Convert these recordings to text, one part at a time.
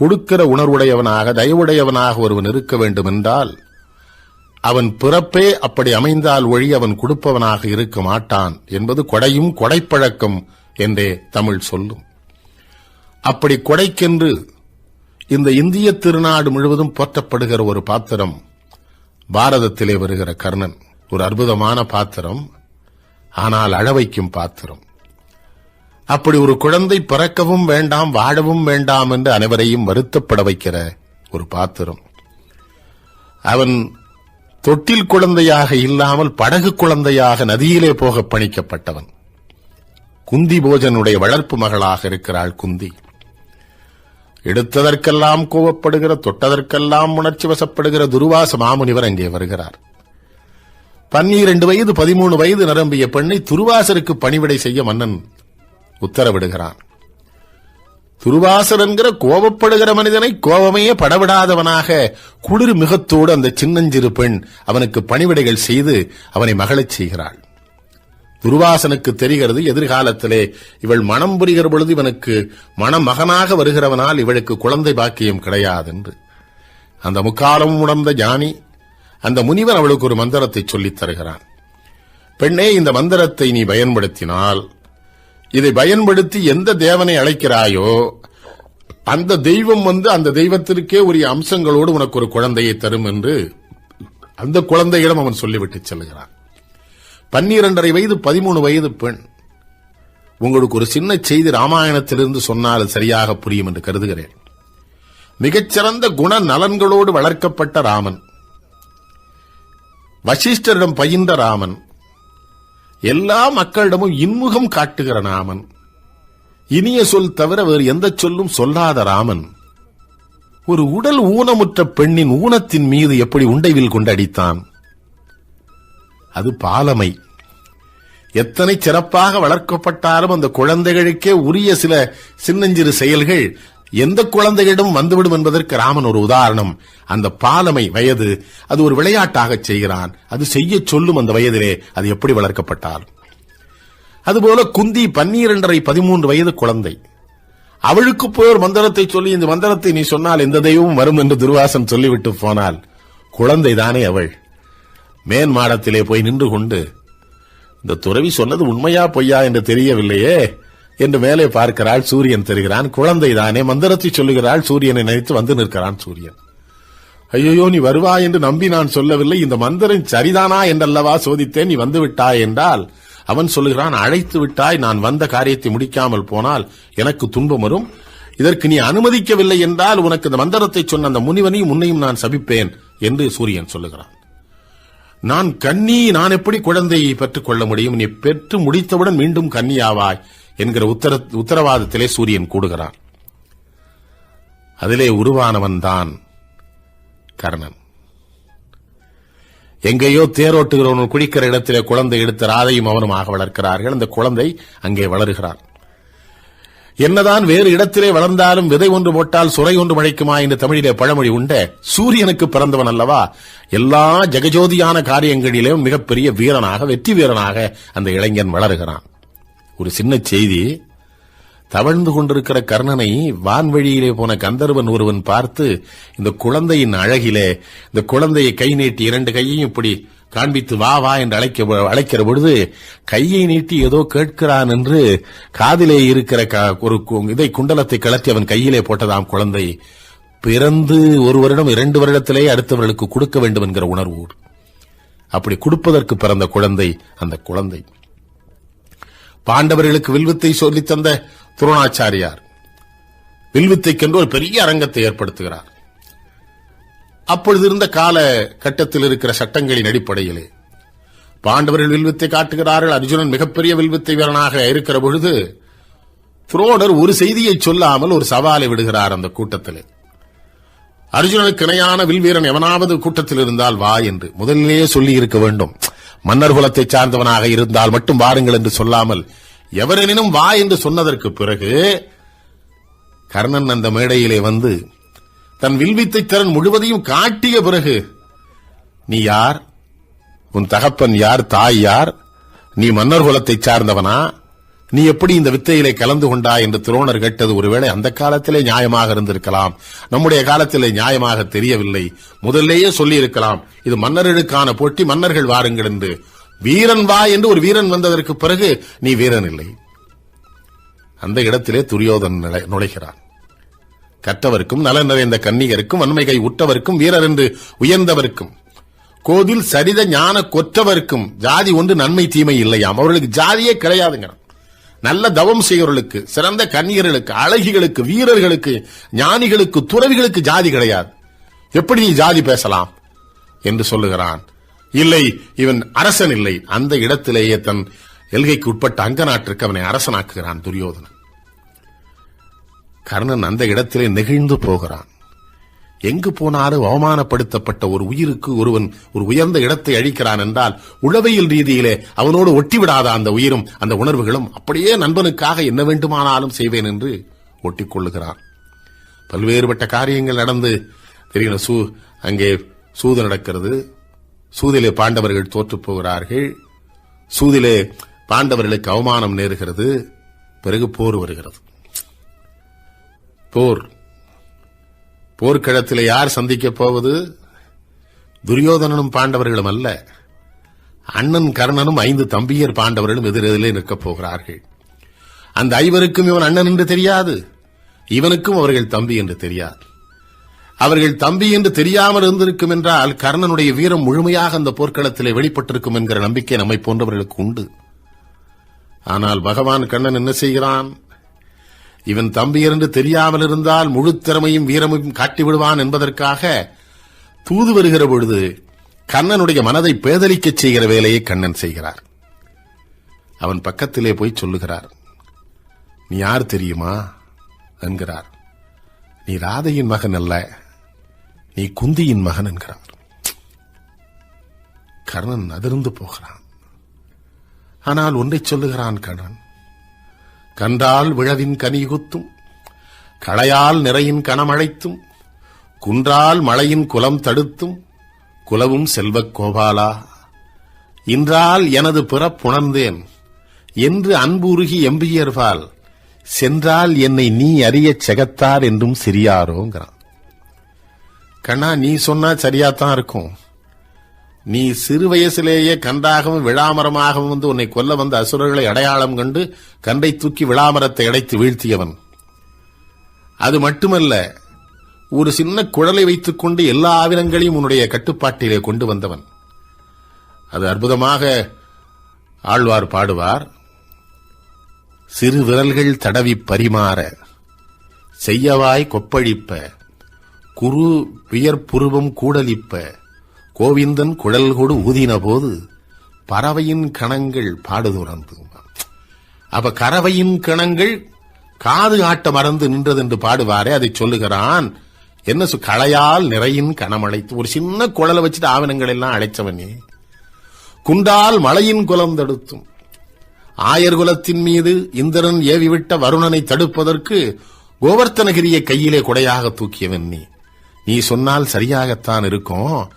கொடுக்கிற உணர்வுடையவனாக தயவுடையவனாக ஒருவன் இருக்க வேண்டும் என்றால் அவன் பிறப்பே அப்படி அமைந்தால் ஒழி அவன் கொடுப்பவனாக இருக்க மாட்டான் என்பது கொடையும் கொடைப்பழக்கம் என்றே தமிழ் சொல்லும். அப்படி கொடைக்கென்று இந்த இந்திய திருநாடு முழுவதும் போற்றப்படுகிற ஒரு பாத்திரம் பாரதத்திலே வருகிற கர்ணன். ஒரு அற்புதமான பாத்திரம் ஆனால் அழவைக்கும் பாத்திரம். அப்படி ஒரு குழந்தை பிறக்கவும் வேண்டாம் வாழவும் வேண்டாம் என்று அனைவரையும் வருத்தப்பட வைக்கிற ஒரு பாத்திரம். அவன் தொட்டில் குழந்தையாக இல்லாமல் படகு குழந்தையாக நதியிலே போக பணிக்கப்பட்டவன். குந்தி போஜனுடைய வளர்ப்பு மகளாக இருக்கிறாள் குந்தி. எடுத்ததற்கெல்லாம் கோவப்படுகிற தொட்டதற்கெல்லாம் உணர்ச்சி வசப்படுகிற துருவாச மாமுனிவர் அங்கே வருகிறார். பன்னிரண்டு வயது பதிமூணு வயது நிரம்பிய பெண்ணை துருவாசருக்கு பணிவிடை செய்ய மன்னன் உத்தரவிடுகிறான். துருவாசர் என்கிற கோபப்படுகிற மனிதனை கோபமையே படவிடாதவனாக குளிர் மிகத்தோடு அந்த சின்னஞ்சிறு பெண் அவனுக்கு பணிவிடைகள் செய்து அவனை மகளச் செய்கிறாள். துருவாசனுக்கு தெரிகிறது எதிர்காலத்திலே இவள் மனம் புரிகிற பொழுது இவனுக்கு மணமகனாக வருகிறவனால் இவளுக்கு குழந்தை பாக்கியம் கிடையாது என்று அந்த முக்காலம் உணர்ந்த ஞானி அந்த முனிவர் அவளுக்கு ஒரு மந்திரத்தை சொல்லித் தருகிறான். பெண்ணே இந்த மந்திரத்தை நீ பயன்படுத்தினால் இதை பயன்படுத்தி எந்த தேவனை அழைக்கிறாயோ அந்த தெய்வம் வந்து அந்த தெய்வத்திற்கே உரிய அம்சங்களோடு உனக்கு ஒரு குழந்தையை தரும் என்று அந்த குழந்தையிடம் அவன் சொல்லிவிட்டு செல்கிறான். பன்னிரண்டரை வயது பதிமூணு வயது பெண். உங்களுக்கு ஒரு சின்ன செய்தி ராமாயணத்திலிருந்து சொன்னால் சரியாக புரியும் என்று கருதுகிறேன். மிகச்சிறந்த குண நலன்களோடு வளர்க்கப்பட்ட ராமன். வசிஷ்டரிடம் பயின்ற ராமன். எல்லா மக்களிடமும் இன்முகம் காட்டுகிற ராமன் இனிய சொல் தவிர வேறு எந்த சொல்லும் சொல்லாத ராமன். ஒரு உடல் ஊனமுற்ற பெண்ணின் ஊனத்தின் மீது எப்படி உண்டைவில் கொண்டு அடித்தான் அது பாலமை. எத்தனை சிறப்பாக வளர்க்கப்பட்டாலும் அந்த குழந்தைகளுக்கே உரிய சில சின்னஞ்சிறு செயல்கள் எந்த குழந்தையிடம் வந்துவிடும் என்பதற்கு ராமன் ஒரு உதாரணம். அந்த பாலமை வயது அது ஒரு விளையாட்டாக செய்கிறான். அது செய்ய சொல்லும் அந்த வயதிலே அது எப்படி வளர்க்கப்பட்டால் அதுபோல குந்தி பன்னிரண்டரை பதிமூன்று வயது குழந்தை. அவளுக்கு போய் ஒரு மந்திரத்தை சொல்லி இந்த மந்திரத்தை நீ சொன்னால் எந்த தெய்வம் வரும் என்று துர்வாசன் சொல்லிவிட்டு போனால் குழந்தை தானே அவள். மேன் மாடத்திலே போய் நின்று கொண்டு இந்த துறவி சொன்னது உண்மையா பொய்யா என்று தெரியவில்லையே. என்று மேலே பார்க்கிறாள் சூரியன் தெரிகிறான். குழந்தை தானே மந்திரத்தை சொல்லுகிறாள் சூரியனை நினைத்து வந்து நிற்கிறான் சூரியன். ஐயோ நீ வருவாய் என்று நம்பி நான் சொல்லவில்லை இந்த மந்திரம் சரிதானா என்றல்லவா சோதித்தேன் நீ வந்து விட்டாய் என்றால் அவன் சொல்லுகிறான் அழைத்து விட்டாய் நான் வந்த காரியத்தை முடிக்காமல் போனால் எனக்கு துன்பம் வரும். இதற்கு நீ அனுமதிக்கவில்லை என்றால் உனக்கு இந்த மந்திரத்தை சொன்ன அந்த முனிவனையும் உன்னையும் நான் சபிப்பேன் என்று சூரியன் சொல்லுகிறான். நான் கன்னி நான் எப்படி குழந்தையை பெற்றுக் கொள்ள முடியும்? நீ பெற்று முடித்தவுடன் மீண்டும் கன்னியாவாய். என்கிற உத்தர உத்தரவாதத்திலே சூரியன் கூடுகிறான் அதிலே உருவானவன் தான் கர்ணன். எங்கேயோ தேரோட்டுகிறவன் குளிக்கிற இடத்திலே குழந்தை எடுத்து ராதையும் அவனுமாக வளர்க்கிறார்கள். அந்த குழந்தை அங்கே வளருகிறான் என்னதான் வேறு இடத்திலே வளர்ந்தாலும் விதை ஒன்று போட்டால் சுரை ஒன்று மழைக்குமா என்று தமிழிலே பழமொழி உண்ட சூரியனுக்கு பிறந்தவன் அல்லவா? எல்லா ஜெகஜோதியான காரியங்களிலும் மிகப்பெரிய வீரனாக வெற்றி வீரனாக அந்த இளைஞன் வளருகிறான். ஒரு சின்ன செய்தி. தவழ்ந்து கொண்டிருக்கிற கர்ணனை வான்வழியிலே போன கந்தர்வன் ஒருவன் பார்த்து இந்த குழந்தையின் அழகிலே இந்த குழந்தையை கை நீட்டி இரண்டு கையையும் இப்படி காண்பித்து வா வா என்று அழைக்க அழைக்கிற பொழுது கையை நீட்டி ஏதோ கேட்கிறான் என்று காதிலே இருக்கிற ஒரு கு- இதை குண்டலத்தை கலத்தி அவன் கையிலே போட்டதாம் குழந்தை. பிறந்து ஒரு வருடம் இரண்டு வருடத்திலே அடுத்தவர்களுக்கு கொடுக்க வேண்டும் என்கிற உணர்வோடு. அப்படி கொடுப்பதற்கு பிறந்த குழந்தை அந்த குழந்தை. பாண்டவர்களுக்கு வில்வித்தை சொல்லி தந்த துரோணாச்சாரியார் வில்வித்தைக்கென்று ஒரு பெரிய அரங்கத்தை ஏற்படுத்துகிறார். அப்பொழுது இருந்த கால கட்டத்தில் இருக்கிற சட்டங்களின் அடிப்படையிலே பாண்டவர்கள் வில்வித்தை காட்டுகிறார்கள். அர்ஜுனன் மிகப்பெரிய வில்வித்தை வீரனாக இருக்கிற பொழுது துரோணர் ஒரு செய்தியை சொல்லாமல் ஒரு சவாலை விடுகிறார் அந்த கூட்டத்திலே. அர்ஜுனனுக்கு இணையான வில்வீரன் எவனாவது கூட்டத்தில் இருந்தால் வா என்று முதலிலேயே சொல்லி இருக்க வேண்டும். மன்னர் குலத்தை சார்ந்தவனாக இருந்தால் மட்டும் வாருங்கள் என்று சொல்லாமல் எவரெனினும் வா என்று சொன்னதற்கு பிறகு கர்ணன் அந்த மேடையிலே வந்து தன் வில்வித்தை திறன் முழுவதையும் காட்டிய பிறகு நீ யார்? உன் தகப்பன் யார்? தாய் யார்? நீ மன்னர் குலத்தை சார்ந்தவனா? நீ எப்படி இந்த வித்தையிலே கலந்து கொண்டாய் என்று துரோணர் கேட்டது ஒருவேளை அந்த காலத்திலே நியாயமாக இருந்திருக்கலாம். நம்முடைய காலத்திலே நியாயமாக தெரியவில்லை. முதல்லேயே சொல்லி இருக்கலாம் இது மன்னர்களுக்கான போட்டி மன்னர்கள் வாருங்கள் என்று. வீரன் வா என்று ஒரு வீரன் வந்ததற்கு பிறகு நீ வீரன் இல்லை அந்த இடத்திலே துரியோதன் நுழைகிறான். கற்றவருக்கும் நலன் நிறைந்த கன்னிகருக்கும் வன்மைகை உற்றவருக்கும் வீரர் என்று உயர்ந்தவருக்கும் கோதில் சரித ஞான கொற்றவருக்கும் ஜாதி ஒன்று நன்மை தீமை இல்லையாம். அவர்களுக்கு ஜாதியே கிடையாதுங்க நல்ல தவம் செய்கிறவர்களுக்கு சிறந்த கன்னியர்களுக்கு அழகிகளுக்கு வீரர்களுக்கு ஞானிகளுக்கு துறவிகளுக்கு ஜாதி கிடையாது. எப்படி நீ ஜாதி பேசலாம்? என்று சொல்லுகிறான். இல்லை இவன் அரசன் இல்லை. அந்த இடத்திலேயே தன் எல்கைக்கு உட்பட்ட அங்க நாட்டிற்கு அவனை அரசனாக்குகிறான் துரியோதனன். கர்ணன் அந்த இடத்திலே நெகிழ்ந்து போகிறான். எங்கு போனாலும் அவமானப்படுத்தப்பட்ட ஒரு உயிருக்கு ஒருவன் ஒரு உயர்ந்த இடத்தை அழிக்கிறான் என்றால் உளவியல் ரீதியிலே அவனோடு ஒட்டிவிடாத அந்த உயிரும் அந்த உணர்வுகளும் அப்படியே நண்பனுக்காக என்ன வேண்டுமானாலும் செய்வேன் என்று ஒட்டிக்கொள்ளுகிறான். பல்வேறுபட்ட காரியங்கள் நடந்து தெரிகிற சூ அங்கே சூது நடக்கிறது. சூதிலே பாண்டவர்கள் தோற்று போகிறார்கள். சூதிலே பாண்டவர்களுக்கு அவமானம் நேருகிறது. பிறகு போர் வருகிறது. போர். போர்க்களத்தில் யார் சந்திக்கப் போவது? துரியோதனனும் பாண்டவர்களும் அல்ல. அண்ணன் கர்ணனும் ஐந்து தம்பியர் பாண்டவர்களும் எதிரெதிலே நிற்கப் போகிறார்கள். அந்த ஐவருக்கும் இவன் அண்ணன் என்று தெரியாது. இவனுக்கும் அவர்கள் தம்பி என்று தெரியாது. அவர்கள் தம்பி என்று தெரியாமல் இருந்திருக்கும் என்றால் கர்ணனுடைய வீரம் முழுமையாக அந்த போர்க்களத்திலே வெளிப்பட்டிருக்கும் என்கிற நம்பிக்கை நம்மை போன்றவர்களுக்கு உண்டு. ஆனால் பகவான் கண்ணன் என்ன செய்கிறான்? இவன் தம்பி என்று தெரியாமல் இருந்தால் முழு திறமையும் வீரமும் காட்டி விடுவான் என்பதற்காக தூது வருகிற பொழுது கண்ணனுடைய மனதை பேதலிக்கச் செய்கிற வேலையை கண்ணன் செய்கிறார். அவன் பக்கத்திலே போய் சொல்லுகிறார் நீ யார் தெரியுமா? என்கிறார். நீ ராதையின் மகன் அல்ல நீ குந்தியின் மகன் என்கிறார். கர்ணன் அதிர்ந்து போகிறான். ஆனால் ஒன்றை சொல்லுகிறான் கண்ணன் கன்றால் விழவின் கனியுகுத்தும் களையால் நிறையின் கணமழைத்தும் குன்றால் மழையின் குலம் தடுத்தும் குலவும் செல்வக் கோபாலா. இன்றால் எனது பிறப்புணர்ந்தேன் என்று அன்புருகி எம்பியர்பால் சென்றால் என்னை நீ அறியச் செகத்தார் என்றும் சிறியாரோங்கிறான். கண்ணா நீ சொன்னா சரியாத்தான் இருக்கும். நீ சிறு வயசிலேயே கன்றாகவும் விழாமரமாகவும் வந்து உன்னை கொல்ல வந்த அசுரர்களை அடையாளம் கண்டு கன்றை தூக்கி விழாமரத்தை அடைத்து வீழ்த்தியவன். அது மட்டுமல்ல ஒரு சின்ன குழலை வைத்துக் கொண்டு எல்லா ஆவினங்களையும் உன்னுடைய கட்டுப்பாட்டிலே கொண்டு வந்தவன். அது அற்புதமாக ஆழ்வார் பாடுவார். சிறு விரல்கள் தடவி பரிமாற செய்யவாய் கொப்பழிப்ப குரு வியற்புருவம் கூடலிப்ப கோவிந்தன் குழல் கொடு ஊதின போது பறவையின் கணங்கள் பாடுதுறந்து. அப்ப கறவையின் கணங்கள் காது ஆட்ட மறந்து நின்றது என்று பாடுவாரே அதை சொல்லுகிறான். என்ன களையால் நிறையின் கணமழைத்து ஒரு சின்ன குழலை வச்சுட்டு ஆவணங்கள் எல்லாம் அழைச்சவனே. குண்டால் மழையின் குலம் தடுத்தும். ஆயர் குலத்தின் மீது இந்திரன் ஏவிவிட்ட வருணனை தடுப்பதற்கு கோவர்த்தனகிரியை கையிலே குடையாக தூக்கியவன் நீ. நீ சொன்னால் சரியாகத்தான் இருக்கும்.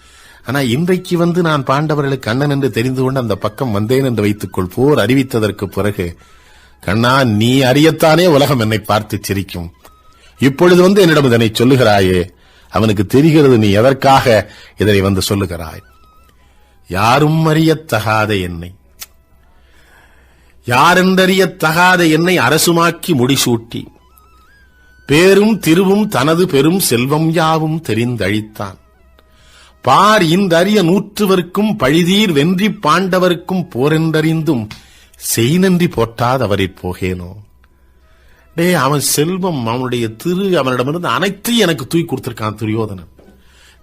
ஆனா இன்றைக்கு வந்து நான் பாண்டவர்களுக்கு கண்ணன் என்று தெரிந்து கொண்டு அந்த பக்கம் வந்தேன் என்று வைத்துக்கொள். போர் அறிவித்ததற்கு பிறகு கண்ணா நீ அறியத்தானே உலகம் என்னை பார்த்து சிரிக்கும். இப்பொழுது வந்து என்னிடம் இதனை சொல்லுகிறாயே. அவனுக்கு தெரிகிறது நீ எதற்காக இதனை வந்து சொல்லுகிறாய். யாரும் அறியத்தகாத என்னை. யாரென்றறியத் தகாத என்னை அரசுமாக்கி முடிசூட்டி. பேரும் திருவும் தனது பெரும் செல்வம் யாவும் தெரிந்தழித்தான். பார் இந்தறிய நூற்றுவர்க்கும் பழிதீர் வென்றி பாண்டவர்க்கும் போரென்றறிந்தும் செய்நன்றி போட்டாதவரிற் போகேனோ? டே அவன் செல்வம் அவனுடைய திரு அவனிடமிருந்து அனைத்தையும் எனக்கு தூக்கி கொடுத்திருக்கான் துரியோதனன்.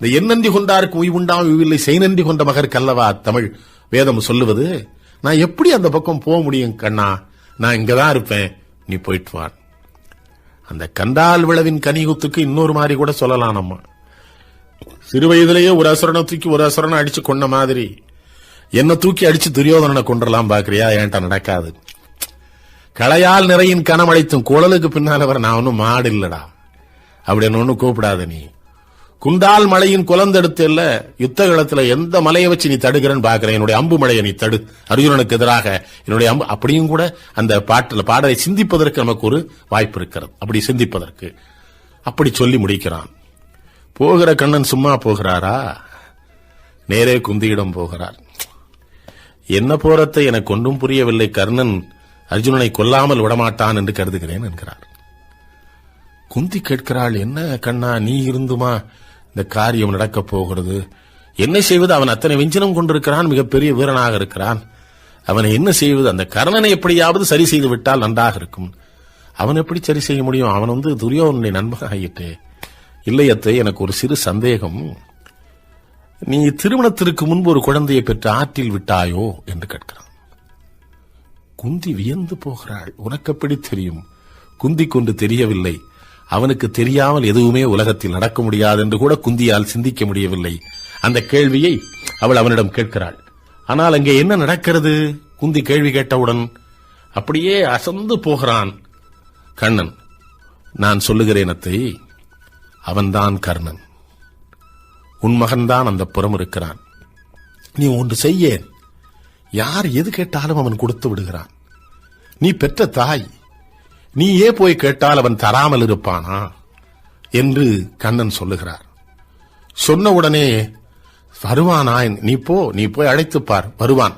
இந்த என்னன்றி கொண்டாருக்கு உய் உண்டாம் இல்லை செய்நன்றி கொண்ட மகருக்கு அல்லவா தமிழ் வேதம் சொல்லுவது? நான் எப்படி அந்த பக்கம் போக முடியும் கண்ணா? நான் இங்கதான் இருப்பேன். நீ போயிட்டு வான். அந்த கண்டால் விளவின் கனிகுத்துக்கு இன்னொரு மாதிரி கூட சொல்லலாம் நம்ம. சிறு வயதிலேயே ஒரு அசுரனை தூக்கி ஒரு அசுரனை அடிச்சு கொண்ட மாதிரி. என்ன தூக்கி அடிச்சு துரியோதனனை கொன்றலாம் பாக்குறியா? என்கிட்ட நடக்காது. களையால் நிறையின் கனமழைத்தும் குழலுக்கு பின்னால் வர நான் ஒன்னும் மாடு இல்லடா. அப்படின்னு ஒன்னும் கூப்பிடாத நீ. குண்டால் மலையின் குலந்தெடுத்து இல்ல யுத்த களத்துல எந்த மலையை வச்சு நீ தடுக்கிறன்னு பாக்குறேன்? என்னுடைய அம்பு மலையை நீ தடு. அர்ஜுனனுக்கு எதிராக என்னுடைய அம்பு அப்படியும் கூட அந்த பாட்டுல பாடலை சிந்திப்பதற்கு நமக்கு ஒரு வாய்ப்பு இருக்கிறது. அப்படி சிந்திப்பதற்கு. அப்படி சொல்லி முடிக்கிறான். போகிற கண்ணன் சும்மா போகிறாரா? நேரே குந்தியிடம் போகிறார். என்ன போறத்தை எனக்கு ஒன்றும் புரியவில்லை கர்ணன் அர்ஜுனனை கொல்லாமல் விடமாட்டான் என்று கருதுகிறேன் என்கிறார். குந்தி கேட்கிறாள் என்ன கண்ணா நீ இருந்துமா? இந்த காரியம் நடக்கப் போகிறது. என்ன செய்வது? அவன் அத்தனை வெஞ்சினம் கொண்டிருக்கிறான் மிகப்பெரிய வீரனாக இருக்கிறான். அவனை என்ன செய்வது? அந்த கர்ணனை எப்படியாவது சரி செய்து விட்டால் நன்றாக இருக்கும். அவன் எப்படி சரி செய்ய முடியும்? அவன் வந்து துரியோனுடைய நண்பன் ஆகிட்டே இல்லையத்தை எனக்கு ஒரு சிறு சந்தேகம். நீ திருமணத்திற்கு முன்பு ஒரு குழந்தையை பெற்று ஆற்றில் விட்டாயோ என்று கேட்கிறான். குந்தி வியந்து போகிறாள். உனக்கு எப்படி தெரியும்? குந்தி கொண்டு தெரியவில்லை. அவனுக்கு தெரியாமல் எதுவுமே உலகத்தில் நடக்க முடியாது என்று கூட குந்தியால் சிந்திக்க முடியவில்லை. அந்த கேள்வியை அவள் அவனிடம் கேட்கிறாள். ஆனால் அங்கே என்ன நடக்கிறது? குந்தி கேள்வி கேட்டவுடன் அப்படியே அசந்து போகிறான். கண்ணன் நான் சொல்லுகிறேன் அத்தை. அவன்தான் கர்ணன். உன் மகன்தான் அந்த புறம் இருக்கிறான். நீ ஒன்று செய்யேன். யார் எது கேட்டாலும் அவன் கொடுத்து விடுகிறான். நீ பெற்ற தாய். நீயே போய் கேட்டால் அவன் தராமல் இருப்பானா? என்று கண்ணன் சொல்லுகிறார். சொன்ன உடனே வருவானா நீ போ நீ போய் அழைத்துப் பார் வருவான்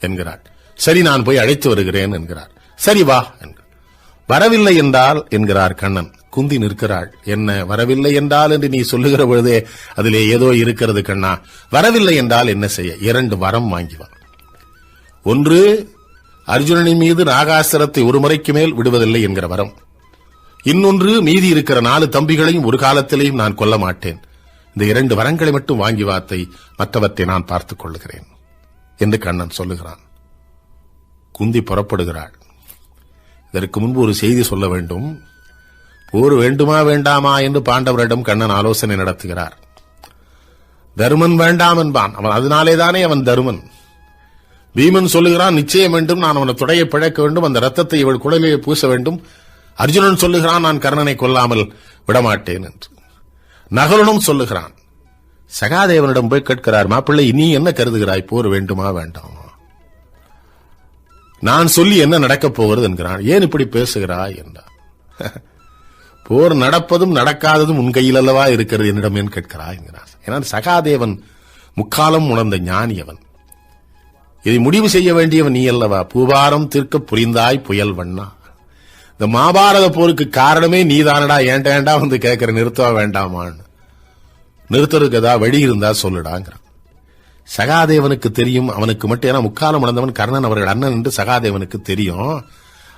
என்கிறார். சரி நான் போய் அழைத்து வருகிறேன் என்கிறார். சரி வா என்கிறார். வரவில்லை என்றால் என்கிறார் கண்ணன் குந்தி நிற்கிறாள். என்ன வரவில்லை என்றால் என்று நீ சொல்லுகிற பொழுதே அதிலே ஏதோ இருக்கிறது கண்ணா. வரவில்லை என்றால் என்ன செய்ய? இரண்டு வரம் வாங்கி ஒன்று அர்ஜுனனின் மீது நாகாஸ்திரத்தை ஒரு முறைக்கு மேல் விடுவதில்லை என்கிற வரம். இன்னொன்று மீதி இருக்கிற நாலு தம்பிகளையும் ஒரு காலத்திலேயும் நான் கொல்ல மாட்டேன். இந்த இரண்டு வரங்களை மட்டும் வாங்கி வார்த்தை மற்றவற்றை நான் பார்த்துக் கொள்ளுகிறேன் என்று கண்ணன் சொல்லுகிறான். குந்தி புறப்படுகிறாள். இதற்கு முன்பு ஒரு செய்தி சொல்ல வேண்டும். போர் வேண்டுமா வேண்டாமா என்று பாண்டவரிடம் கண்ணன் ஆலோசனை நடத்துகிறார். தருமன் வேண்டாம் என்பான். அவன் அதனாலேதானே அவன் தருமன். பீமன் சொல்லுகிறான் நிச்சயம் வேண்டும் நான் அவனை துடையை பிழைக்க வேண்டும் அந்த ரத்தத்தை இவள் குடலிலே பூச வேண்டும். அர்ஜுனன் சொல்லுகிறான் நான் கர்ணனை கொல்லாமல் விடமாட்டேன் என்று. நகலனும் சொல்லுகிறான் சகாதேவனிடம் போய் கேட்கிறார் மாப்பிள்ளை நீ என்ன கருதுகிறாய்? போர் வேண்டுமா வேண்டாம்? நான் சொல்லி என்ன நடக்கப் போகிறது என்கிறான். ஏன் இப்படி பேசுகிறாய் என்றார் போர் நடப்பதும் நடக்காததும் உன் கையில் அல்லவா இருக்கிறது என்னிடம் ஏன் கேட்கிறாய் என்கிறான். ஏன்னா சகாதேவன் முக்காலம் உணர்ந்த ஞானி அவன். இதை முடிவு செய்ய வேண்டியவன் நீ அல்லவா? பூபாரம் தீர்க்க புரிந்தாய் புயல் வண்ணா. இந்த மாபாரத போருக்கு காரணமே நீதானடா ஏன்டா ஏன்டா வந்து கேட்கிற நிறுத்தவா வேண்டாமான்னு. நிறுத்தறதுக்கு ஏதாவது வழி இருந்தா சொல்லுடாங்கிறான். சகாதேவனுக்கு தெரியும் அவனுக்கு மட்டும் ஏன்னா முக்காலம் உணர்ந்தவன் கர்ணன் அவர்கள் அண்ணன் என்று சகாதேவனுக்கு தெரியும்.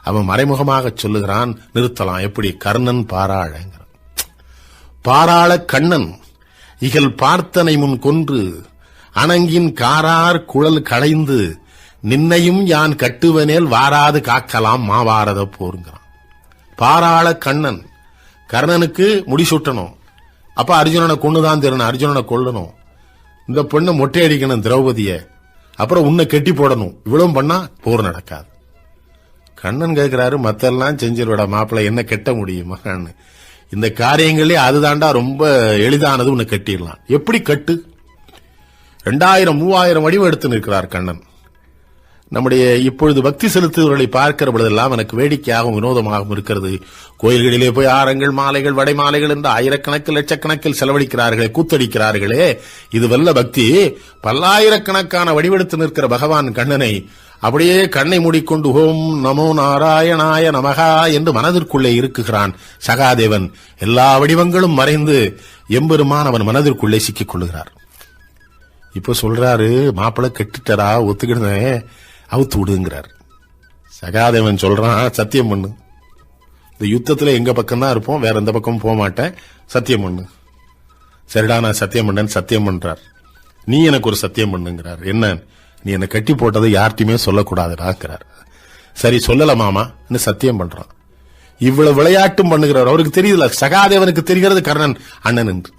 அவன் மறைமுகமாக சொல்லுகிறான் நிறுத்தலாம். எப்படி? கர்ணன் பாராழங்கிறான் பாராள கண்ணன் இகழ் பார்த்தனை முன் கொன்று அணங்கின் காரார் குழல் களைந்து நின்னையும் யான் கட்டுவனேல் வாராது காக்கலாம் மாவாரத போருங்கிறான். பாராள கண்ணன் கர்ணனுக்கு முடிசூட்டணும் அப்ப அர்ஜுனனை கொண்டுதான் தரணும் அர்ஜுனனை கொல்லணும். இந்த பொண்ணை மொட்டை அடிக்கணும் திரௌபதிய. அப்புறம் உன்னை கெட்டி போடணும். இவ்வளவும் பண்ணா போர் நடக்காது. கண்ணன் கேட்கிறாரு மத்தெல்லாம் செஞ்சிருவடா மாப்பிள்ளை என்ன கெட்ட முடியுமான்னு. இந்த காரியங்களே அதுதாண்டா ரொம்ப எளிதானது உன்னை கட்டிடலாம். எப்படி கட்டு? ரெண்டாயிரம் மூவாயிரம் வடிவம் எடுத்து நிற்கிறார் கண்ணன். நம்முடைய இப்பொழுது பக்தி செலுத்துவர்களை பார்க்கிற பொழுதெல்லாம் எனக்கு வேடிக்கையாகவும் வினோதமாகவும் இருக்கிறது. கோயில்களிலே போய் ஆரங்கள் மாலைகள் வடை மாலைகள் என்று ஆயிரக்கணக்கில் லட்சக்கணக்கில் செலவழிக்கிறார்களே கூத்தடிக்கிறார்களே. இது வல்ல பக்தி. பல்லாயிரக்கணக்கான வடிவெடுத்து நிற்கிற பகவான் கண்ணனை அப்படியே கண்ணை மூடிக்கொண்டு ஓம் நமோ நாராயணாய நமகா என்று மனதிற்குள்ளே இருக்குகிறான் சகாதேவன். எல்லா வடிவங்களும் மறைந்து எம்பெருமான் அவன் மனதிற்குள்ளே சிக்கிக் கொள்ளுகிறார் இப்ப சொல்றாரு மாப்பிள்ளை கெட்டுட்டரா? ஒத்துக்கிடுதேன் அவுத்து விடுங்கிறார். சகாதேவன் சொல்றான் சத்தியம் பண்ணு. இந்த யுத்தத்தில் எங்க பக்கம் தான் இருப்போம் வேற எந்த பக்கமும் போக மாட்டேன். சத்தியம் பண்ணு. சரிடா நான் சத்தியம் பண்ணேன்னு சத்தியம் பண்றார். நீ எனக்கு ஒரு சத்தியம் பண்ணுங்கிறார். என்ன? நீ என்னை கட்டி போட்டதை யார்ட்டையுமே சொல்லக்கூடாதுடாங்கிறார். சரி சொல்லல மாமா. சத்தியம் பண்றான். இவ்வளவு விளையாட்டும் பண்ணுகிறார். அவருக்கு தெரியுதுல சகாதேவனுக்கு தெரிகிறது கர்ணன் அண்ணன் என்று.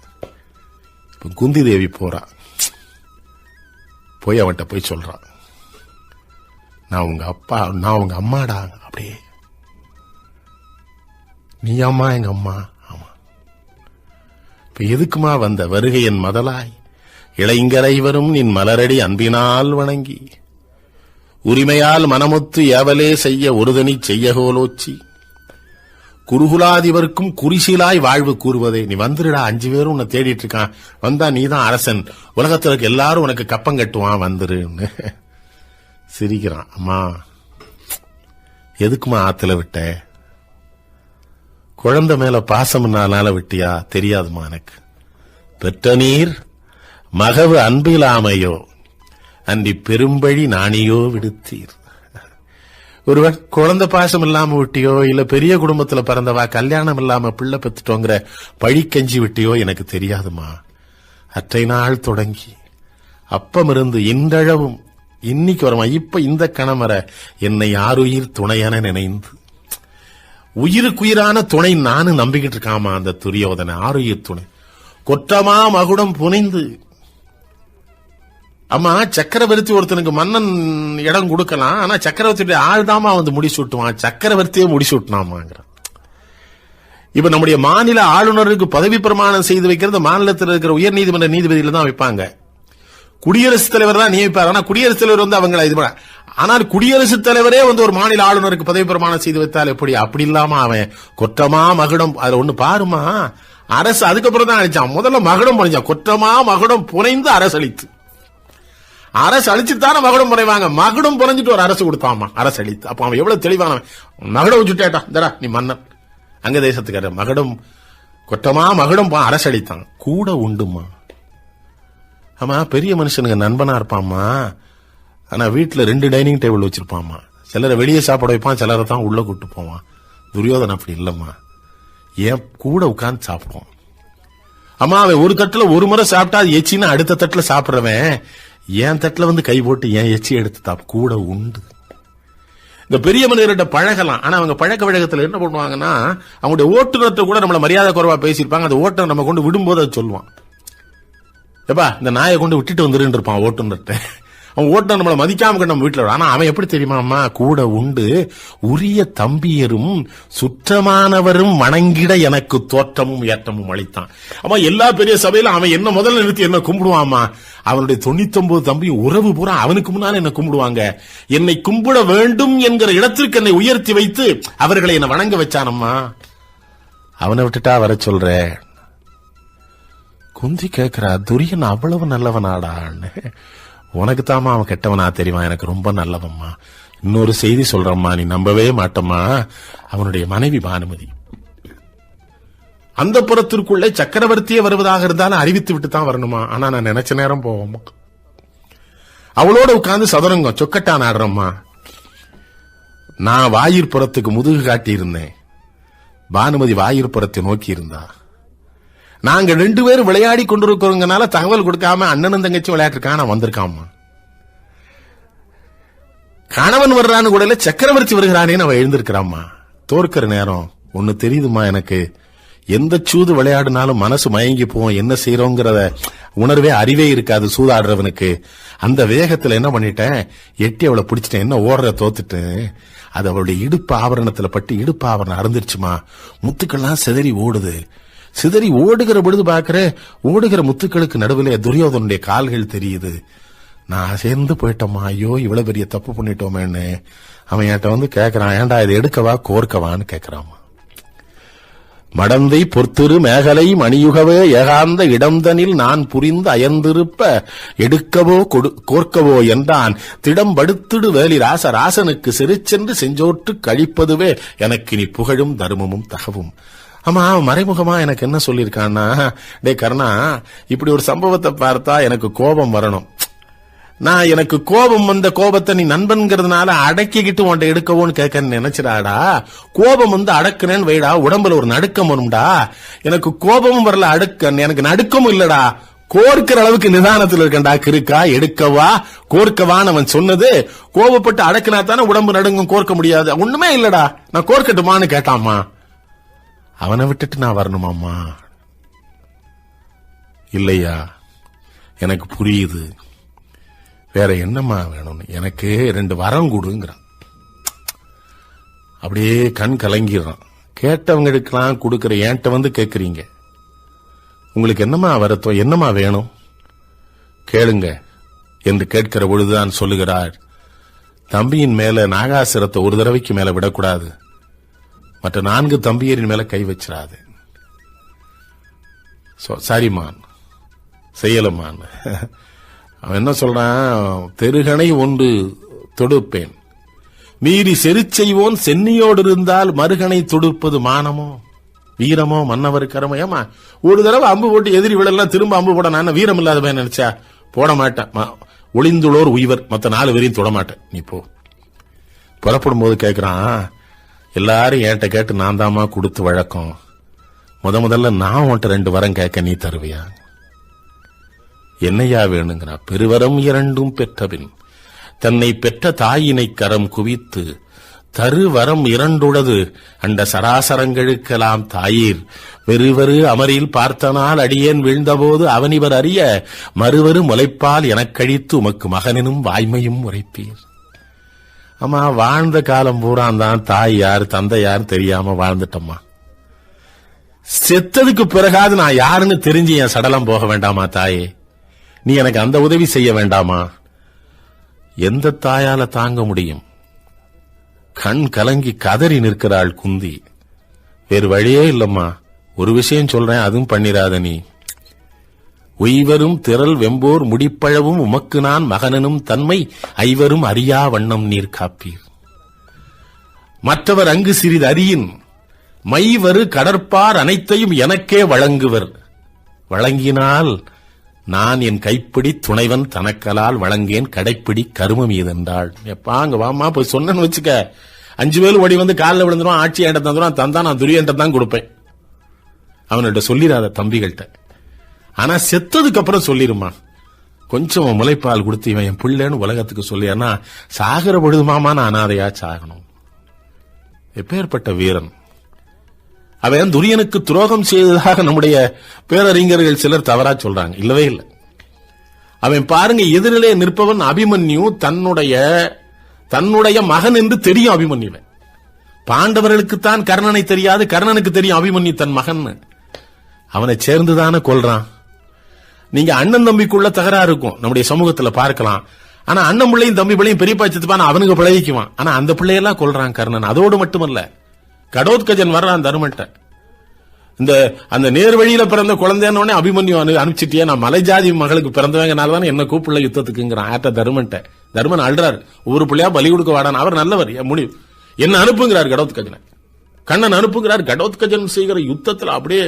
இப்ப குந்தி தேவி போறா. போய் அவன்கிட்ட போய் சொல்றான் நான் உங்க அப்பா நான் உங்க அம்மாடா. அப்படியே. நீ அம்மா எங்க அம்மா? ஆமா. இப்ப எதுக்குமா வந்த வருகையின் மதலாய்? இளைஞரை வரும் நின் மலரடி அன்பினால் வணங்கி. உரிமையால் மனமொத்து ஏவலே செய்ய ஒருதனி செய்யகோலோச்சி. குருகுலாதிபருக்கும் குறிசிலாய் வாழ்வு கூறுவதே. நீ வந்துருடா அஞ்சு பேரும் உன்னை தேடிட்டு இருக்கான். வந்தா நீதான் அரசன். உலகத்தில் இருக்க எல்லாரும் உனக்கு கப்பம் கட்டுவான் வந்துருன்னு. சிரிக்கிறான். அம்மா எதுக்குமா ஆத்துல விட்ட? குழந்தை மேல பாசம்னால விட்டியா? தெரியாதுமா எனக்கு. பெற்ற நீர் மகவு அன்பிலாமையோ அன்றி பெரும்பழி நாணியோ விடுத்தீர். ஒருவன் குழந்தை பாசம் இல்லாம விட்டியோ இல்ல பெரிய குடும்பத்துல பிறந்தவா கல்யாணம் இல்லாம பிள்ளை பெத்துட்டோங்கிற பழி கஞ்சி விட்டியோ எனக்கு தெரியாதுமா அற்றை நாள் தொடங்கி அப்பமிருந்து இன்றளவும் இன்னைக்கு வரமா? இப்ப இந்த கணமர என்னை யாருயிர் துணையென நினைந்து? உயிருக்குயிரான துணை நானும் நம்பிக்கிட்டு இருக்காமா அந்த துரியோதனை? ஆரோயிர் துணை? கொற்றமா மகுடம் புனைந்து. அம்மா சக்கரவர்த்தி ஒருத்தனுக்கு மன்னன் இடம் கொடுக்கலாம். ஆனா சக்கரவர்த்தியுடைய ஆள் தாமா வந்து முடிசூட்டுவான் சக்கரவர்த்தியே முடிசூட்டினாமாங்கிறான் இப்ப நம்முடைய மாநில ஆளுநருக்கு பதவி பிரமாணம் செய்து வைக்கிறது மாநிலத்தில் இருக்கிற உயர் நீதிமன்ற நீதிபதியில தான் வைப்பாங்க. குடியரசுத் தலைவர் தான் நியமிப்பார். ஆனா குடியரசுத் தலைவர் வந்து அவங்களை இது பண்ண- ஆனால் குடியரசுத் தலைவரே வந்து ஒரு மாநில ஆளுநருக்கு பதவி பிரமாணம் செய்து வைத்தால் எப்படி? அப்படி இல்லாம அவன் கொற்றமா மகுடம் அதுல ஒண்ணு பாருமா. அரசு அதுக்கப்புறம் தான் அழிச்சான். முதல்ல மகுடம் புனைஞ்சான் கொற்றமா மகுடம் புனைந்து அரசு அளித்து அரசு அழிச்சுத்தானே மகுடம் புனைவாங்க. மகுடம் புனைஞ்சிட்டு ஒரு அரசு கொடுத்தாமா அரசு அழித்து. அப்ப அவன் எவ்வளவு தெளிவானவன் மகுடம் சுட்டேட்டா தரா நீ மன்னன். அங்க தேசத்துக்கார மகுடம் கொட்டமா மகுடம் பா- அரசு அளித்தான் கூட உண்டுமா? ஆமா பெரிய மனுஷனுங்க நண்பனா இருப்பாம்மா ஆனா வீட்டில் ரெண்டு டைனிங் டேபிள் வச்சுருப்பாம்மா சிலரை வெளியே சாப்பிட வைப்பான் சிலரை தான் உள்ள கூட்டு போவான். துரியோதன் அப்படி இல்லைம்மா. ஏன் கூட உட்காந்து சாப்பிடுவான். அம்மா அவன் ஒரு தட்டுல ஒரு முறை சாப்பிட்டா அது எச்சின்னு அடுத்த தட்டுல சாப்பிட்றவன். என் தட்டுல வந்து கை போட்டு என் எச்சி எடுத்து தாப் கூட உண்டு. இந்த பெரிய மனிதர்கிட்ட பழகலாம். ஆனா அவங்க பழக்க வழக்கத்தில் என்ன பண்ணுவாங்கன்னா அவங்களுடைய ஓட்டுநர்கிட்ட கூட நம்மள மரியாதை குறைவா பேசியிருப்பாங்க. அந்த ஓட்டுநர் நம்ம கொண்டு விடும்போது அதை சொல்லுவான். ஏப்பா இந்த நாயை கொண்டு விட்டுட்டு வந்துருன்னு இருப்பான் ஓட்டுநர்கிட்ட. அவன் ஓட்டுநர் நம்மளை மதிக்காம நம்ம வீட்டில் ஆனா அவன் எப்படி தெரியுமாம்மா கூட உண்டு உரிய தம்பியரும் சுற்றமானவரும் வணங்கிட எனக்கு தோற்றமும் ஏற்றமும் அளித்தான். அம்மா எல்லா பெரிய சபையில அவன் என்ன முதல்ல நிறுத்தி என்ன கும்பிடுவாமா அவனுடைய தொண்ணூத்தொன்பது தம்பி உறவு பூரா அவனுக்கு முன்னால என்ன கும்பிடுவாங்க? என்னை கும்பிட வேண்டும் என்கிற இடத்திற்கு என்னை உயர்த்தி வைத்து அவர்களை என்ன வணங்க வச்சானம்மா? அவனை விட்டுட்டா வர சொல்றேன் குந்தி கேக்குறா துரியன் அவ்வளவு நல்லவனாடான்னு. உனக்கு தாமா அவன் கெட்டவனா தெரியுமா? எனக்கு ரொம்ப நல்லவம்மா. இன்னொரு செய்தி சொல்றம்மா நீ நம்பவே மாட்டம்மா. அவனுடைய மனைவி பானுமதி. அந்த புறத்திற்குள்ளே சக்கரவர்த்தியே வருவதாக இருந்தாலும் அறிவித்து விட்டு தான் வரணுமா? ஆனா நான் நினைச்ச நேரம் போவோம்மா. அவளோட உட்கார்ந்து சதுரங்கம் சொக்கட்டான் ஆடுறம்மா நான் வாயிற்புறத்துக்கு முதுகு காட்டியிருந்தேன். பானுமதி வாயிற்புறத்தை நோக்கி இருந்தா நாங்க ரெண்டு பேரும் விளையாடி கொண்டிருக்கிறோங்கனால தகவல் கொடுக்காம அண்ணனும் தங்கச்சி விளையாட்டுருக்கான் வந்திருக்காமா கணவன் வர்றான்னு கூட இல்ல சக்கரவர்த்தி வருகிறானே அவன் எழுந்திருக்கிறாம்மா. தோற்கிற நேரம். ஒன்னு தெரியுதுமா எனக்கு. எந்த சூது விளையாடினாலும் மனசு மயங்கி போவோம் என்ன செய்யறோங்கிறத உணர்வே அறிவே இருக்காது சூதாடுறவனுக்கு. அந்த வேகத்துல என்ன பண்ணிட்டேன்? எட்டி அவளை பிடிச்சிட்டேன். என்ன ஓடுற தோத்துட்டேன். அது அவளுடைய இடுப்பு ஆபரணத்துல பட்டு இடுப்பு ஆபரணம் அறந்துருச்சுமா முத்துக்கள்லாம் சிதறி ஓடுது. சிதறி ஓடுகிற பொழுது பார்க்கிற ஓடுகிற முத்துக்களுக்கு நடுவில் துரியோதனுடைய கால்கள் தெரியுது. நான் சேர்ந்து போயிட்டோமா? ஐயோ இவ்வளவு பெரிய தப்பு பண்ணிட்டோமேன்னு. அவன் என்கிட்ட வந்து கேட்கறான் ஏன்டா இதை எடுக்கவா கோர்க்கவான்னு கேக்குறாமா? மடந்தை பொற்திரு மேகலை மணியுகவே ஏகாந்த இடம்தனில் நான் புரிந்து அயர்ந்திருப்ப எடுக்கவோ கொடு கோர்க்கவோ என்றான். திடம் படுத்திடு வேலி ராச ராசனுக்கு சிறுச்சென்று செஞ்சோற்று கழிப்பதுவே எனக்கு நீ புகழும் தர்மமும் தகவும். ஆமா அவன் மறைமுகமா எனக்கு என்ன சொல்லியிருக்கான்னா டே கருணா இப்படி ஒரு சம்பவத்தை பார்த்தா எனக்கு கோபம் வரணும். நான் எனக்கு கோபம் வந்த கோபத்தை நீ நண்பன்கிறதுனால அடக்கிக்கிட்டு உன்ட்ட எடுக்கவோன்னு கேட்க நினைச்சிடாடா. கோபம் வந்து அடக்குனேன்னு வைடா உடம்புல ஒரு நடுக்கம் வரும்டா. எனக்கு கோபமும் வரல அடுக்க எனக்கு நடுக்கமும் இல்லடா. கோர்க்கிற அளவுக்கு நிதானத்தில் இருக்கண்டா கிறுக்கா எடுக்கவா கோர்க்கவான்னு அவன் சொன்னது. கோபப்பட்டு அடக்குனா தானே உடம்பு நடுங்கும் கோர்க்க முடியாது. ஒண்ணுமே இல்லடா. நான் கோர்க்கட்டுமான்னு கேட்டாமா அவனை விட்டுட்டு நான் வரணுமாம்மா? இல்லையா? எனக்கு புரியுது. வேற என்னம்மா வேணும்னு? எனக்கு ரெண்டு வரம் கொடுங்கிறான். அப்படியே கண் கலங்கிடுறான். கேட்டவங்களுக்கெல்லாம் கொடுக்குற என்கிட்ட வந்து கேட்குறீங்க உங்களுக்கு என்னம்மா வருத்தம்? என்னம்மா வேணும்? கேளுங்க. என்று கேட்கிற பொழுதுதான் சொல்லுகிறார். தம்பியின் மேல நாகாசுரத்தை ஒரு தடவைக்கு மேல விடக்கூடாது. மற்ற நான்கு தம்பியரின் மேல கை வச்சிடாது சரிமான். செய்யலமான். அவன் என்ன சொல்றான்? தெருகணை ஒன்று தொடுப்பேன். மீறி செருச்செய்வோன் சென்னியோடு இருந்தால் மறுகணை தொடுப்பது மானமோ? வீரமோ? மன்னவர் கரமோ? ஏமா ஒரு தடவை அம்பு போட்டு எதிரி விடலாம் திரும்ப அம்பு போட நான் வீரம் இல்லாதவன் நினைச்சா? போட மாட்டேன். ஒளிந்துள்ளோர் ஒளிந்துளோர் உய்வர். மற்ற நாலு பேரையும் தொட மாட்டேன். நீ போ. புறப்படும் போது கேட்கிறான் எல்லாரும் என்கிட்ட கேட்டு நான் தாமா கொடுத்து வழக்கம். முத முதல்ல நான் உன்கிட்ட ரெண்டு வரம் கேட்க நீ தருவியா? என்னையா வேணுங்கிறா? பெருவரம் இரண்டும் பெற்றபின் தன்னை பெற்ற தாயினை கரம் குவித்து தருவரம் இரண்டுடது அண்ட சராசரங்களுக்கெல்லாம் தாயீர். வெறுவரு அமரில் பார்த்தனால் அடியேன் வீழ்ந்தபோது அவனிவர் அறிய மறுவரு முளைப்பால் எனக்கழித்து உமக்கு மகனினும் வாய்மையும் உரைப்பீர். அம்மா வாழ்ந்த காலம் பூராந்தான் தான் தாய் யார் தந்தை யார் தெரியாம வாழ்ந்துட்டம்மா. செத்ததுக்கு பிறகாது நான் யாருன்னு தெரிஞ்சு என் சடலம் போக வேண்டாமா தாயே? நீ எனக்கு அந்த உதவி செய்ய வேண்டாமா? எந்த தாயால தாங்க முடியும்? கண் கலங்கி கதறி நிற்கிறாள் குந்தி. வேறு வழியே இல்லம்மா. ஒரு விஷயம் சொல்றேன் அதுவும் பண்ணிராத நீ. உய்வரும் திரள் வெம்போர் முடிப்பழவும் உமக்கு நான் மகனனும் தன்மை ஐவரும் அறியா வண்ணம் நீர் காப்பீர். மற்றவர் அங்கு சிறிது அறியின் மைவரு கடற்பார் அனைத்தையும் எனக்கே வழங்குவர். வழங்கினால் நான் என் கைப்பிடி துணைவன் தனக்கலால் வழங்கேன் கடைப்பிடி கருமம் இதென்றாள் எப்பா அங்க வாமா போய் சொன்னேன்னு வச்சுக்க. அஞ்சு பேர் ஓடி வந்து காலில் விழுந்துடும் ஆட்சி என்கிட்ட தந்துடும் தந்தா நான் துரியன்ட்ட தான் கொடுப்பேன். அவன்கிட்ட சொல்லிடாத தம்பிகள்கிட்ட. ஆனா செத்ததுக்கு அப்புறம் சொல்லிருமா. கொஞ்சம் முளைப்பால் கொடுத்து இவன் என் பிள்ளைன்னு உலகத்துக்கு சொல்லியானா சாகிற பொழுதுமாமா நான் அனாதையா சாகணும். எப்பேற்பட்ட வீரன். அவன் துரியனுக்கு துரோகம் செய்ததாக நம்முடைய பேரறிஞர்கள் சிலர் தவறா சொல்றாங்க. இல்லவே இல்லை. அவன் பாருங்க எதிரிலே நிற்பவன் அபிமன்யு தன்னுடைய தன்னுடைய மகன் என்று தெரியும் அபிமன்யுவன் பாண்டவர்களுக்குத்தான் கர்ணனை தெரியாது கர்ணனுக்கு தெரியும் அபிமன்யு தன் மகன் அவனை சேர்ந்துதானே கொள்றான் நீங்க அண்ணன் தம்பிக்குள்ள தகராறு இருக்கும். நம்முடைய சமூகத்துல பார்க்கலாம். ஆனா அண்ணன் பிள்ளையும் தம்பி பிள்ளையும் பெரியப்பா சித்தப்பான அவனுக்கு பழகிக்குவான். ஆனா அந்த பிள்ளையெல்லாம் கொள்றான் கர்ணன். அதோடு மட்டுமல்ல கடோத்கஜன் வர்றான் தருமன்ட்ட. இந்த அந்த நேர் வழியில பிறந்த குழந்தைன்னு அபிமன்யு அனு அனுப்பிச்சிட்டியா நான் மலை ஜாதி மகளுக்கு பிறந்தவங்கனால தானே என்ன கூப்பிடல யுத்தத்துக்குங்கிறான். ஆட்ட தருமன்ட்ட. தருமன் அழுறாரு ஒரு பிள்ளையா பலி கொடுக்க வாடான் அவர் நல்லவர். என் முடிவு என்ன அனுப்புங்கிறார் கடோத்கஜனை கண்ணன் அனுப்புகிறார் கடோத்கஜன் செய்கிற யுத்தத்தில் அப்படியே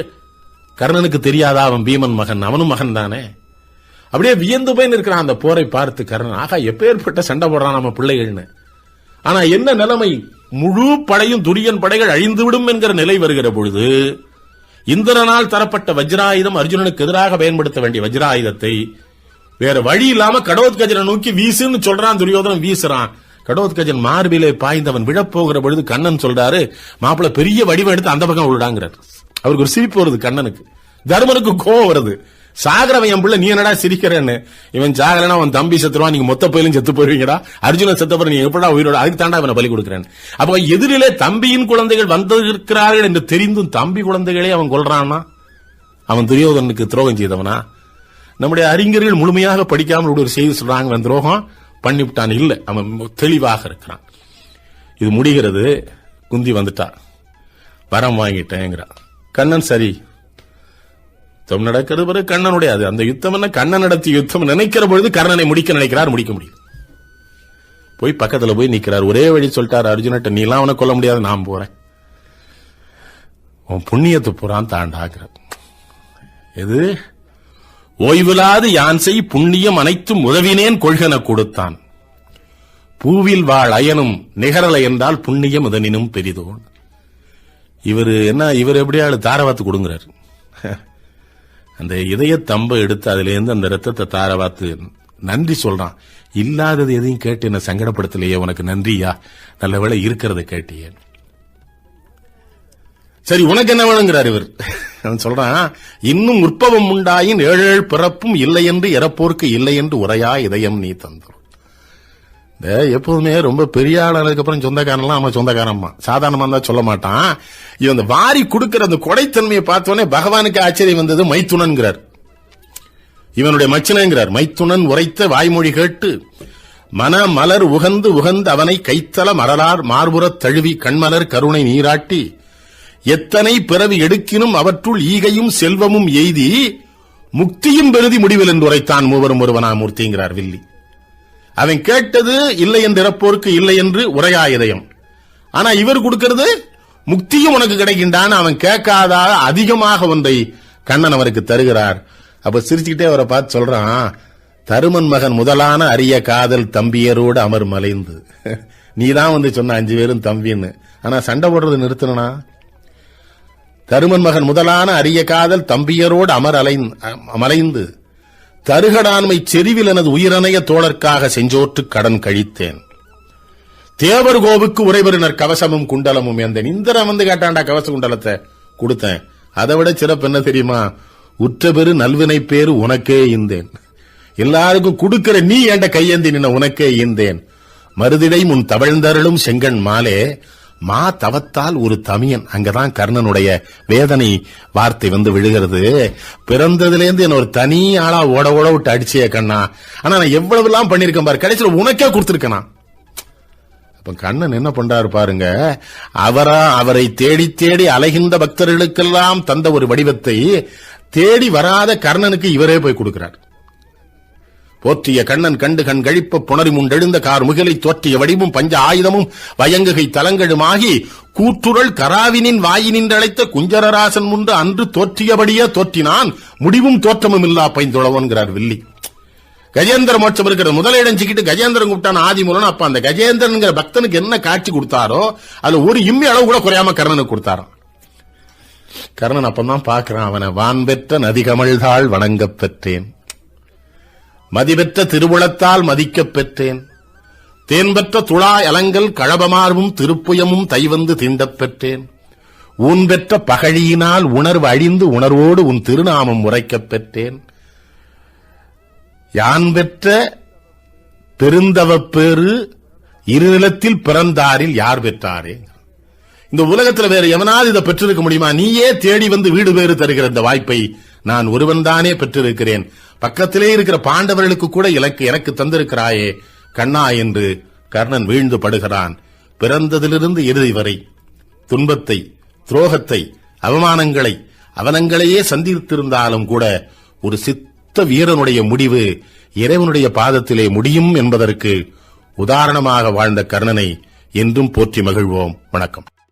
கர்ணனுக்கு தெரியாதா அவன் பீமன் மகன்? அவனும் மகன் தானே அப்படியே வியந்து போய் நிற்கிறான் அந்த போரை பார்த்து கர்ணன். ஆகா எப்பேற்பட்ட சண்டை போடுறான் நம்ம பிள்ளைகள்னு? ஆனா என்ன நிலைமை? முழு படையும் துரியன் படைகள் அழிந்துவிடும் என்கிற நிலை வருகிற பொழுது இந்திரனால் தரப்பட்ட வஜ்ராயுதம் அர்ஜுனனுக்கு எதிராக பயன்படுத்த வேண்டிய வஜ்ராயுதத்தை வேற வழி இல்லாம கடோத்கஜனை நோக்கி வீசுன்னு சொல்றான் துரியோதனன் வீசுறான். கடோத்கஜன் மார்பிலே பாய்ந்தவன் விழப்போகிற பொழுது கண்ணன் சொல்றாரு மாப்பிள்ள பெரிய வடிவம் எடுத்து அந்த பக்கம் விழுடாங்கிறார் அவருக்கு ஒரு சிரிப்பு வருது கண்ணனுக்கு. தர்மனுக்கு கோவம் வருது. சாகரவன் என் பிள்ளை நீ என்னடா சிரிக்கிறேன்னு? இவன் சாகரனா அவன் தம்பி செத்துருவான். நீங்க மொத்த பயிலும் செத்து போயிருவீங்கடா. அர்ஜுனன் செத்தப்பறம் நீ எப்படா உயிரோட? அதுக்கு தாண்டா அவனை பலி கொடுக்கிறேன் அப்ப எதிரிலே தம்பியின் குழந்தைகள் வந்திருக்கிறார்கள் என்று தெரிந்தும் தம்பி குழந்தைகளே அவன் கொள்றான்னா அவன் துரியோதனுக்கு துரோகம் செய்தவனா? நம்முடைய அறிஞர்கள் முழுமையாக படிக்காமல் ஒரு செய்தி சொல்றாங்க. துரோகம் பண்ணிவிட்டான். இல்லை அவன் தெளிவாக இருக்கிறான். இது முடிகிறது. குந்தி வந்துட்டா. வரம் வாங்கிட்டேங்கிறான். கண்ணன் சரி. யுத்தம் நடக்கிறது பிறகு கண்ணனுடைய அது அந்த யுத்தம் என்ன? கண்ணன் நடத்திய யுத்தம் நினைக்கிற பொழுது கர்ணனை முடிக்க நினைக்கிறார் முடிக்க முடியும். போய் பக்கத்துல போய் நிக்கிறார். ஒரே வழி சொல்லிட்டார் அர்ஜுனட்ட நீலாம் அவனை கொல்ல முடியாது நான் போறேன். உன் புண்ணியத்து புறான் தாண்டாக்குற எது? ஓய்விலாது யான் செய் புண்ணியம் அனைத்தும் உதவினேன் கொள்கன கொடுத்தான். பூவில் வாழ் அயனும் நிகரலை என்றால் புண்ணியம் இதனினும் பெரிதோன். இவர் என்ன இவர் எப்படியாவது தாரவாத்து கொடுங்கிறாரு? அந்த இதய தம்பை எடுத்து அதுலேருந்து அந்த ரத்தத்தை தாரவாத்து நன்றி சொல்றான். இல்லாதது எதையும் கேட்டு என்ன சங்கடப்படுத்தலையே உனக்கு நன்றியா? நல்ல வேலை இருக்கிறத கேட்டியே. சரி உனக்கு என்ன வேணுங்கிறார் இவர்? சொல்றான் இன்னும் உற்பவம் உண்டாயின் ஏழேழு பிறப்பும் இல்லை என்று இறப்போர்க்கு இல்லை என்று உரையா இதயம் நீ தந்தோம் எப்போதுமே ரொம்ப பெரிய ஆளானதுக்கப்புறம் சொந்தக்காரன்லாம் அவன் சொந்தக்காரம்மா சாதாரணமா தான் சொல்ல மாட்டான். இவன் அந்த வாரி கொடுக்கிற அந்த கொடைத்தன்மையை பார்த்தோன்னே பகவானுக்கு ஆச்சரியம் வந்தது மைத்துனன்கிறார். இவனுடைய மச்சினங்கிறார் மைத்துனன் உரைத்த வாய்மொழி கேட்டு மன மலர் உகந்து உகந்து அவனை கைத்தல மரலார் மார்புறத் தழுவி கண்மலர் கருணை நீராட்டி எத்தனை பிறவி எடுக்கினும் அவற்றுள் ஈகையும் செல்வமும் எய்தி முக்தியும் பெருதி முடிவில் என்று உரைத்தான் மூவரும் ஒருவனா மூர்த்திங்கிறார் வில்லி. அவன் கேட்டது இல்லை என்று இறப்போருக்கு இல்லை என்று உரையா இதயம் ஆனா இவர் கொடுக்கிறது முக்தியும் உனக்கு கிடைக்கின்றான் அவன் கேட்காத அதிகமாக ஒன்றை கண்ணன் அவருக்கு தருகிறார். அப்ப சிரிச்சுக்கிட்டே அவரை பார்த்து சொல்றான் தருமன் மகன் முதலான அரிய காதல் தம்பியரோடு அமர் மலைந்து. நீதான் வந்து சொன்ன அஞ்சு பேரும் தம்பின்னு. ஆனா சண்டை போடுறது நிறுத்தணும்னா? தருமன் மகன் முதலான அரிய காதல் தம்பியரோடு அமர் அலைந்து மலைந்து. தருகடான்மை செறிவில் எனது உயிரணைய தோழர்க்காக செஞ்சோற்று கடன் கழித்தேன். தேவர் கோவுக்கு உரைபெறினர் கவசமும் குண்டலமும் எந்தேன் இந்திரன் வந்து கேட்டான்டா கவச குண்டலத்தை கொடுத்தேன். அதை விட சிறப்பு என்ன தெரியுமா? உற்ற பெரு நல்வினை பேரு உனக்கே இந்தேன் எல்லாருக்கும் கொடுக்கிற நீ ஏண்ட கையேந்தி நின்ன உனக்கே ஈந்தேன். மருதிடை முன் தவழ்ந்தருளும் செங்கன் மாலே மா தவத்தால் ஒரு தமியன். அங்கதான் கர்ணனுடைய வேதனை வார்த்தை வந்து விழுகிறது. பிறந்ததுலேருந்து என்ன ஒரு தனி ஆளா ஓட ஓட விட்டு அடிச்சே கண்ணா. ஆனா நான் எவ்வளவு எல்லாம் பண்ணிருக்கேன் பாரு. கடைசியில் உனக்கே கொடுத்துருக்கேனா இப்ப கண்ணன் என்ன பண்றாரு பாருங்க. அவரா அவரை தேடி தேடி அலைகின்ற பக்தர்களுக்கெல்லாம் தந்த ஒரு வடிவத்தை தேடி வராத கர்ணனுக்கு இவரே போய் கொடுக்கிறார். போற்றிய கண்ணன் கண்டு கண் கழிப்ப புணரி முண்டெழுந்த கார் முகிலை தோற்றிய வடிவும் பஞ்ச ஆயுதமும் வயங்குகை தலங்களுமாகி கூற்றுரல் கராவினின் வாயினின்றழைத்த குஞ்சரராசன் முன்று அன்று தோற்றியபடியே தோற்றினான். முடிவும் தோற்றமும் இல்லா பைந்துளவன்கிறார் வில்லி. கஜேந்திர மோட்சம் இருக்கிற முதலிடஞ்சிக்கிட்டு கஜேந்திரன் கூப்பிட்டான் ஆதிமூலன் அப்ப அந்த கஜேந்திரன்ங்கிற பக்தனுக்கு என்ன காட்சி கொடுத்தாரோ அது ஒரு இம்மி அளவு கூட குறையாம கர்ணனுக்கு கொடுத்தாராம். கர்ணன் அப்பந்தான் பாக்குறான் அவனை வான் பெற்ற நதிகமழ்தாள் வணங்கப் பெற்றேன். மதிபெற்ற திருவுளத்தால் மதிக்கப் பெற்றேன். தேன்பெற்ற துழாய் அலங்கல் கழபமார்வும் திருப்புயமும் தைவந்து தீண்டப் பெற்றேன். ஊன் பெற்ற பகழியினால் உணர்வு அழிந்து உணர்வோடு உன் திருநாமம் உரைக்கப் பெற்றேன். யான் பெற்ற பெருந்தவப் பேரு இருநிலத்தில் பிறந்தாரில் யார் பெற்றாரே? இந்த உலகத்துல வேற எவனாவது இதை பெற்றிருக்க முடியுமா? நீயே தேடி வந்து வீடு பேறு தருகிற இந்த வாய்ப்பை நான் ஒருவன்தானே பெற்றிருக்கிறேன். பக்கத்திலே இருக்கிற பாண்டவர்களுக்கு கூட இலக்கு எனக்கு தந்திருக்கிறாயே. கண்ணா என்று கர்ணன் வீழ்ந்து படுகிறான். பிறந்ததிலிருந்து இறுதி வரை துன்பத்தை துரோகத்தை அவமானங்களை அவனங்களையே சந்தித்திருந்தாலும் கூட ஒரு சித்த வீரனுடைய முடிவு இறைவனுடைய பாதத்திலே முடியும் என்பதற்கு உதாரணமாக வாழ்ந்த கர்ணனை என்றும் போற்றி மகிழ்வோம். வணக்கம்.